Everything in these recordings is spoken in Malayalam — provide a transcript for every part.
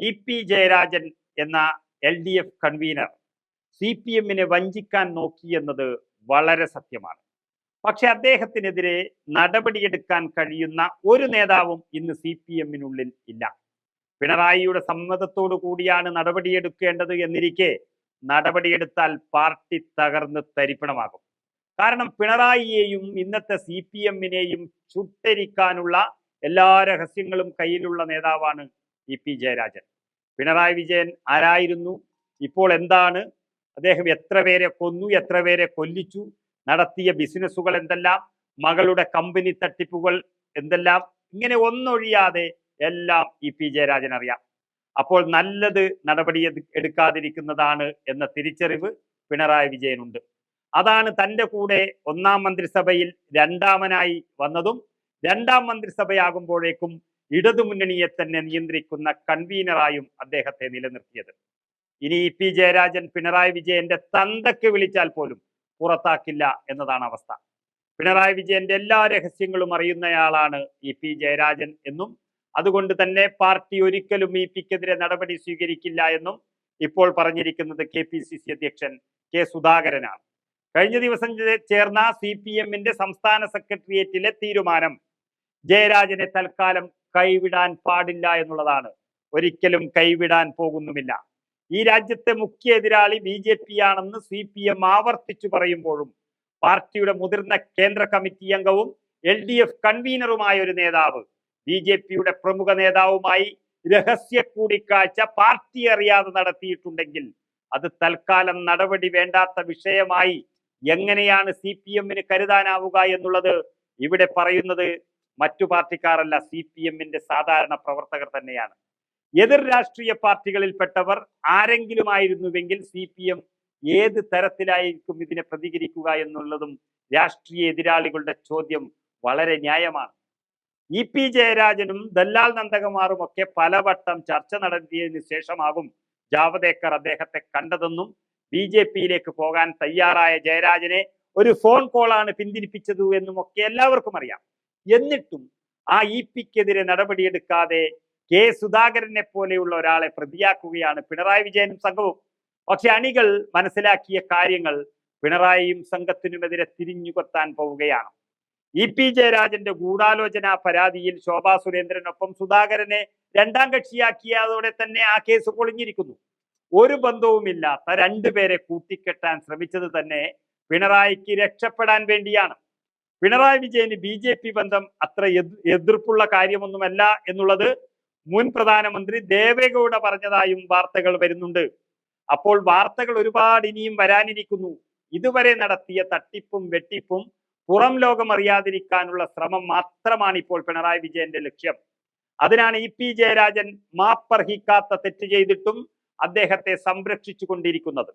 ഇ പി ജയരാജൻ എന്ന L D F convener C P എമ്മിനെ വഞ്ചിക്കാൻ നോക്കി എന്നത് വളരെ സത്യമാണ്. പക്ഷെ അദ്ദേഹത്തിനെതിരെ നടപടിയെടുക്കാൻ കഴിയുന്ന ഒരു നേതാവും ഇന്ന് സി പി എമ്മിനുള്ളിൽ ഇല്ല. പിണറായിയുടെ സമ്മതത്തോടു കൂടിയാണ് നടപടിയെടുക്കേണ്ടത് എന്നിരിക്കെ നടപടിയെടുത്താൽ പാർട്ടി തകർന്ന് തരിപ്പണമാകും. കാരണം പിണറായിയെയും ഇന്നത്തെ സി പി എമ്മിനെയും ചുട്ടരിക്കാനുള്ള എല്ലാ രഹസ്യങ്ങളും കയ്യിലുള്ള നേതാവാണ് ഇ പി ജയരാജൻ. പിണറായി വിജയൻ ആരായിരുന്നു? ഇപ്പോൾ എന്താണ്? അദ്ദേഹം എത്ര പേരെ കൊന്നു എത്ര പേരെ കൊല്ലിച്ചു നടത്തിയ ബിസിനസ്സുകൾ എന്തെല്ലാം മകളുടെ കമ്പനി തട്ടിപ്പുകൾ എന്തെല്ലാം ഇങ്ങനെ ഒന്നൊഴിയാതെ എല്ലാം ഇ പി ജയരാജൻ അറിയാം. അപ്പോൾ നല്ലത് നടപടി എടുക്കാതിരിക്കുന്നതാണ് എന്ന തിരിച്ചറിവ് പിണറായി വിജയനുണ്ട്. അതാണ് തന്റെ കൂടെ ഒന്നാം മന്ത്രിസഭയിൽ രണ്ടാമനായി വന്നതും രണ്ടാം മന്ത്രിസഭയാകുമ്പോഴേക്കും ഇടതുമുന്നണിയെ തന്നെ നിയന്ത്രിക്കുന്ന കൺവീനറായും അദ്ദേഹത്തെ നിലനിർത്തിയത്. ഇനി ഇ പി ജയരാജൻ പിണറായി വിജയന്റെ തന്തക്ക് വിളിച്ചാൽ പോലും പുറത്താക്കില്ല എന്നതാണ് അവസ്ഥ. പിണറായി വിജയന്റെ എല്ലാ രഹസ്യങ്ങളും അറിയുന്നയാളാണ് ഇ പി ജയരാജൻ എന്നും അതുകൊണ്ട് തന്നെ പാർട്ടി ഒരിക്കലും ഇ പിക്കെതിരെ നടപടി സ്വീകരിക്കില്ല എന്നും ഇപ്പോൾ പറഞ്ഞിരിക്കുന്നത് കെ പി സി സി അധ്യക്ഷൻ കെ സുധാകരനാണ്. കഴിഞ്ഞ ദിവസം ചേർന്ന സി പി എമ്മിന്റെ സംസ്ഥാന സെക്രട്ടേറിയറ്റിലെ തീരുമാനം ജയരാജനെ തൽക്കാലം കൈവിടാൻ പാടില്ല എന്നുള്ളതാണ്. ഒരിക്കലും കൈവിടാൻ പോകുന്നുമില്ല. ഈ രാജ്യത്തെ മുഖ്യ എതിരാളി ബി ജെ പി ആണെന്ന് സി പി എം ആവർത്തിച്ചു പറയുമ്പോഴും പാർട്ടിയുടെ മുതിർന്ന കേന്ദ്ര കമ്മിറ്റി അംഗവും എൽ ഡി എഫ് കൺവീനറുമായ ഒരു നേതാവ് ബി ജെ പിയുടെ പ്രമുഖ നേതാവുമായി രഹസ്യ കൂടിക്കാഴ്ച പാർട്ടി അറിയാതെ നടത്തിയിട്ടുണ്ടെങ്കിൽ അത് തൽക്കാലം നടപടി വേണ്ടാത്ത വിഷയമായി എങ്ങനെയാണ് സി പി എമ്മിന് കരുതാനാവുക എന്നുള്ളത് ഇവിടെ പറയുന്നത് മറ്റു പാർട്ടിക്കാരല്ല സി പി എമ്മിന്റെ സാധാരണ പ്രവർത്തകർ തന്നെയാണ്. എതിർ രാഷ്ട്രീയ പാർട്ടികളിൽപ്പെട്ടവർ ആരെങ്കിലും ആയിരുന്നുവെങ്കിൽ സി പി എം ഏത് തരത്തിലായിരിക്കും ഇതിനെ പ്രതികരിക്കുക എന്നുള്ളതും രാഷ്ട്രീയ എതിരാളികളുടെ ചോദ്യം വളരെ ന്യായമാണ്. ഇ പി ജയരാജനും ദല്ലാൽ നന്ദകുമാറും ഒക്കെ പലവട്ടം ചർച്ച നടത്തിയതിനു ശേഷമാകും ജാവദേക്കർ അദ്ദേഹത്തെ കണ്ടതെന്നും ബി ജെ പിയിലേക്ക് പോകാൻ തയ്യാറായ ജയരാജനെ ഒരു ഫോൺ കോളാണ് പിന്തിരിപ്പിച്ചത് എന്നും ഒക്കെ എല്ലാവർക്കും അറിയാം. എന്നിട്ടും ആ ഇ പിക്കെതിരെ നടപടിയെടുക്കാതെ കെ സുധാകരനെ പോലെയുള്ള ഒരാളെ പ്രതിയാക്കുകയാണ് പിണറായി വിജയനും സംഘവും. പക്ഷെ അണികൾ മനസ്സിലാക്കിയ കാര്യങ്ങൾ പിണറായിയും സംഘത്തിനുമെതിരെ തിരിഞ്ഞുകൊത്താൻ പോവുകയാണ്. ഇ പി ജയരാജന്റെ ഗൂഢാലോചന പരാതിയിൽ ശോഭാ സുരേന്ദ്രനൊപ്പം സുധാകരനെ രണ്ടാം കക്ഷിയാക്കിയതോടെ തന്നെ ആ കേസ് പൊളിഞ്ഞിരിക്കുന്നു. ഒരു ബന്ധവുമില്ലാത്ത രണ്ടുപേരെ കൂട്ടിക്കെട്ടാൻ ശ്രമിച്ചത് തന്നെ പിണറായിക്ക് രക്ഷപ്പെടാൻ വേണ്ടിയാണ്. പിണറായി വിജയന് ബി ജെ പി ബന്ധം അത്ര എതിർപ്പുള്ള കാര്യമൊന്നുമല്ല എന്നുള്ളത് മുൻ പ്രധാനമന്ത്രി ദേവേഗൌഡ പറഞ്ഞതായും വാർത്തകൾ വരുന്നുണ്ട്. അപ്പോൾ വാർത്തകൾ ഒരുപാട് ഇനിയും വരാനിരിക്കുന്നു. ഇതുവരെ നടത്തിയ തട്ടിപ്പും വെട്ടിപ്പും പുറം ലോകം അറിയാതിരിക്കാനുള്ള ശ്രമം മാത്രമാണ് ഇപ്പോൾ പിണറായി വിജയന്റെ ലക്ഷ്യം. അതിനാണ് ഇ പി ജയരാജൻ മാപ്പർഹിക്കാത്ത തെറ്റ് ചെയ്തിട്ടും അദ്ദേഹത്തെ സംരക്ഷിച്ചു കൊണ്ടിരിക്കുന്നത്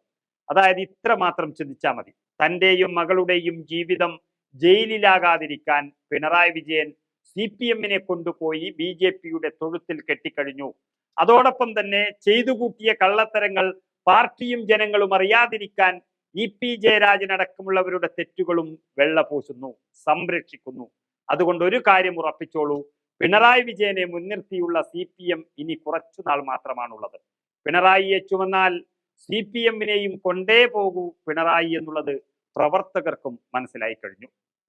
അതായത് ഇത്ര മാത്രം ചിന്തിച്ചാൽ മതി. തന്റെയും മകളുടെയും ജീവിതം ജയിലിലാകാതിരിക്കാൻ പിണറായി വിജയൻ സി പി എമ്മിനെ കൊണ്ടുപോയി ബി ജെ പിയുടെ തൊഴുത്തിൽ കെട്ടിക്കഴിഞ്ഞു. അതോടൊപ്പം തന്നെ ചെയ്തു കൂട്ടിയ കള്ളത്തരങ്ങൾ പാർട്ടിയും ജനങ്ങളും അറിയാതിരിക്കാൻ ഇ പി ജയരാജൻ അടക്കമുള്ളവരുടെ തെറ്റുകളും വെള്ളപൂശുന്നു സംരക്ഷിക്കുന്നു. അതുകൊണ്ട് ഒരു കാര്യം ഉറപ്പിച്ചോളൂ പിണറായി വിജയനെ മുൻനിർത്തിയുള്ള സി പി എം ഇനി കുറച്ചു നാൾ മാത്രമാണുള്ളത്. പിണറായിയെ ചുമന്നാൽ സി പി എമ്മിനെയും കൊണ്ടേ പോകൂ പിണറായി എന്നുള്ളത് പ്രവർത്തകർക്കും മനസ്സിലായി കഴിഞ്ഞു.